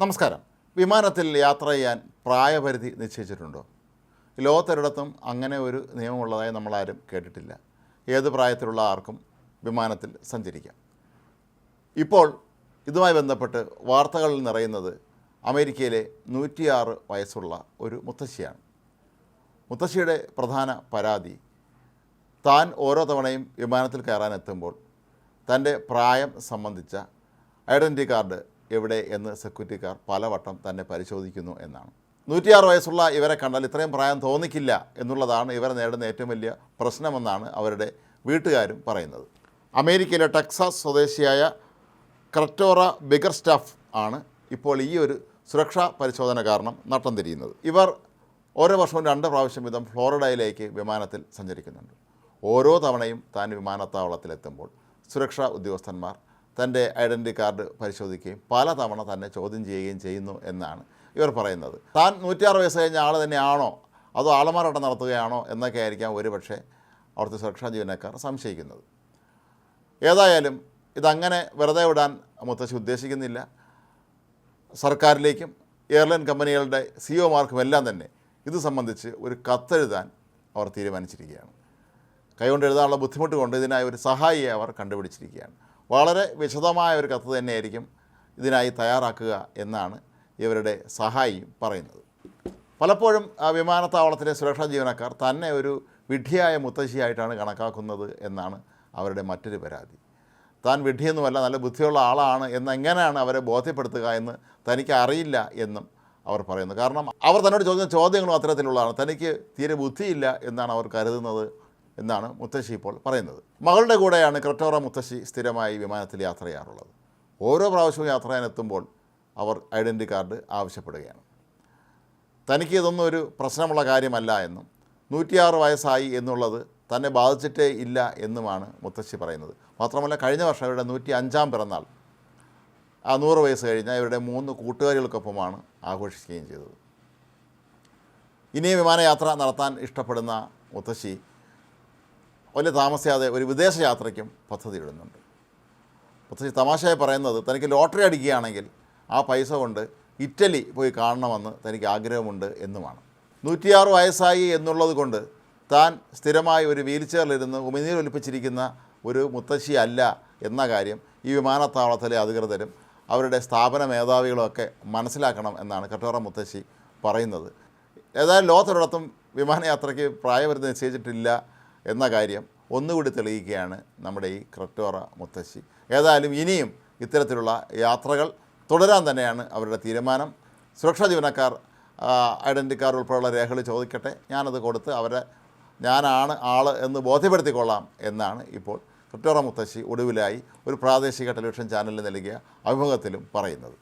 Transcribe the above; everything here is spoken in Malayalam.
നമസ്കാരം. വിമാനത്തിൽ യാത്ര ചെയ്യാൻ പ്രായപരിധി നിശ്ചയിച്ചിട്ടുണ്ടോ? ലോകത്തൊരിടത്തും അങ്ങനെ ഒരു നിയമമുള്ളതായി നമ്മളാരും കേട്ടിട്ടില്ല. ഏത് പ്രായത്തിലുള്ള ആർക്കും വിമാനത്തിൽ സഞ്ചരിക്കാം. ഇപ്പോൾ ഇതുമായി ബന്ധപ്പെട്ട് വാർത്തകളിൽ നിറയുന്നത് അമേരിക്കയിലെ നൂറ്റിയാറ് വയസ്സുള്ള ഒരു മുത്തശ്ശിയാണ്. മുത്തശ്ശിയുടെ പ്രധാന പരാതി താൻ ഓരോ തവണയും വിമാനത്തിൽ കയറാനെത്തുമ്പോൾ തന്റെ പ്രായം സംബന്ധിച്ച ഐഡന്റി കാർഡ് എവിടെ എന്ന് സെക്യൂരിറ്റിക്കാർ പലവട്ടം തന്നെ പരിശോധിക്കുന്നു എന്നാണ്. നൂറ്റിയാറ് വയസ്സുള്ള ഇവരെ കണ്ടാൽ ഇത്രയും പ്രായം തോന്നിക്കില്ല എന്നുള്ളതാണ് ഇവരെ നേടുന്ന ഏറ്റവും വലിയ പ്രശ്നമെന്നാണ് അവരുടെ വീട്ടുകാരും പറയുന്നത്. അമേരിക്കയിലെ ടെക്സാസ് സ്വദേശിയായ ക്രറ്റോറ ബിഗർ സ്റ്റാഫ് ആണ് ഇപ്പോൾ ഈ ഒരു സുരക്ഷാ പരിശോധന കാരണം നട്ടം തിരിയുന്നത്. ഇവർ ഓരോ വർഷവും രണ്ട് പ്രാവശ്യം വീതം ഫ്ലോറിഡയിലേക്ക് വിമാനത്തിൽ സഞ്ചരിക്കുന്നുണ്ട്. ഓരോ തവണയും താൻ വിമാനത്താവളത്തിലെത്തുമ്പോൾ സുരക്ഷാ ഉദ്യോഗസ്ഥന്മാർ തന്റെ ഐഡന്റി കാർഡ് പരിശോധിക്കുകയും പല തവണ തന്നെ ചോദ്യം ചെയ്യുകയും ചെയ്യുന്നു എന്നാണ് ഇവർ പറയുന്നത്. താൻ നൂറ്റിയാറ് വയസ്സ് കഴിഞ്ഞ ആൾ തന്നെയാണോ? അതോ ആളമാറാട്ടം നടത്തുകയാണോ? എന്നൊക്കെ ആയിരിക്കാം ഒരുപക്ഷെ അവിടുത്തെ സുരക്ഷാ ജീവനക്കാർ സംശയിക്കുന്നത്. ഏതായാലും ഇതങ്ങനെ വെറുതെ വിടാൻ മുത്തശ്ശി ഉദ്ദേശിക്കുന്നില്ല. സർക്കാരിലേക്കും എയർലൈൻ കമ്പനികളുടെ സിഇഒമാർക്കും എല്ലാം തന്നെ ഇത് സംബന്ധിച്ച് ഒരു കത്തെഴുതാൻ അവർ തീരുമാനിച്ചിരിക്കുകയാണ്. കൈകൊണ്ട് എഴുതാനുള്ള ബുദ്ധിമുട്ട് കൊണ്ട് ഇതിനായി ഒരു സഹായിയെ അവർ കണ്ടുപിടിച്ചിരിക്കുകയാണ്. വളരെ വിശദമായ ഒരു കത്ത് തന്നെയായിരിക്കും ഇതിനായി തയ്യാറാക്കുക എന്നാണ് ഇവരുടെ സഹായി പറയുന്നത്. പലപ്പോഴും വിമാനത്താവളത്തിലെ സുരക്ഷാ ജീവനക്കാർ തന്നെ ഒരു വിഡ്ഢിയായ മുത്തശ്ശിയായിട്ടാണ് കണക്കാക്കുന്നത് എന്നാണ് അവരുടെ മറ്റൊരു പരാതി. താൻ വിഡ്ഢിയൊന്നുമല്ല നല്ല ബുദ്ധിയുള്ള ആളാണ് എന്നെങ്ങനെയാണ് അവരെ ബോധ്യപ്പെടുത്തുക എന്ന് തനിക്ക് അറിയില്ല എന്നും അവർ പറയുന്നു. കാരണം അവർ തന്നോട് ചോദിച്ച ചോദ്യങ്ങളും അത്തരത്തിലുള്ളതാണ്. തനിക്ക് തീരെ ബുദ്ധിയില്ല എന്നാണ് അവർ കരുതുന്നത് എന്നാണ് മുത്തശ്ശി ഇപ്പോൾ പറയുന്നത്. മകളുടെ കൂടെയാണ് ക്രറ്റോറ മുത്തശ്ശി സ്ഥിരമായി വിമാനത്തിൽ യാത്ര ചെയ്യാറുള്ളത്. ഓരോ പ്രാവശ്യവും യാത്ര ചെയ്യാനെത്തുമ്പോൾ അവർ ഐഡന്റി കാർഡ് ആവശ്യപ്പെടുകയാണ്. തനിക്ക് ഇതൊന്നും ഒരു പ്രശ്നമുള്ള കാര്യമല്ല എന്നും നൂറ്റിയാറ് വയസ്സായി എന്നുള്ളത് തന്നെ ബാധിച്ചിട്ടേ ഇല്ല എന്നുമാണ് മുത്തശ്ശി പറയുന്നത്. മാത്രമല്ല കഴിഞ്ഞ വർഷം ഇവരുടെ നൂറ്റി അഞ്ചാം പിറന്നാൾ ആ നൂറ് വയസ്സ് കഴിഞ്ഞ ഇവരുടെ മൂന്ന് കൂട്ടുകാരികൾക്കൊപ്പമാണ് ആഘോഷിക്കുകയും ചെയ്തത്. ഇനിയും വിമാനയാത്ര നടത്താൻ ഇഷ്ടപ്പെടുന്ന മുത്തശ്ശി വലിയ താമസിയാതെ ഒരു വിദേശ യാത്രയ്ക്കും പദ്ധതി ഇടുന്നുണ്ട് പദ്ധതി തമാശയായി പറയുന്നത് തനിക്ക് ലോട്ടറി അടിക്കുകയാണെങ്കിൽ ആ പൈസ കൊണ്ട് ഇറ്റലി പോയി കാണണമെന്ന് തനിക്ക് ആഗ്രഹമുണ്ട് എന്നുമാണ്. നൂറ്റിയാറ് വയസ്സായി എന്നുള്ളത് കൊണ്ട് താൻ സ്ഥിരമായി ഒരു വീൽ ചെയറിലിരുന്ന് ഉമിനീർ ഒലിപ്പിച്ചിരിക്കുന്ന ഒരു മുത്തശ്ശി അല്ല എന്ന കാര്യം ഈ വിമാനത്താവളത്തിലെ അധികൃതരും അവരുടെ സ്ഥാപന മേധാവികളുമൊക്കെ മനസ്സിലാക്കണം എന്നാണ് കട്ടോറ മുത്തശ്ശി പറയുന്നത്. ഏതായാലും ലോകത്തൊരിടത്തും വിമാനയാത്രയ്ക്ക് പ്രായപരിധി നിശ്ചയിച്ചിട്ടില്ല. എന്ന കാര്യം ഒന്നുകൂടി തെളിയിക്കുകയാണ് നമ്മുടെ ഈ ക്രറ്റോറ മുത്തശ്ശി. ഏതായാലും ഇനിയും ഇത്തരത്തിലുള്ള യാത്രകൾ തുടരാൻ തന്നെയാണ് അവരുടെ തീരുമാനം. സുരക്ഷാ ജീവനക്കാർ ഐഡന്റി കാർഡ് ഉൾപ്പെടെയുള്ള രേഖകൾ ചോദിക്കട്ടെ. ഞാനത് കൊടുത്ത് അവരെ ഞാനാണ് ആൾ എന്ന് ബോധ്യപ്പെടുത്തിക്കൊള്ളാം എന്നാണ് ഇപ്പോൾ ക്രിറ്റോറ മുത്തശ്ശി ഒടുവിലായി ഒരു പ്രാദേശിക ടെലിവിഷൻ ചാനലിൽ നൽകിയ അഭിമുഖത്തിലും പറയുന്നത്.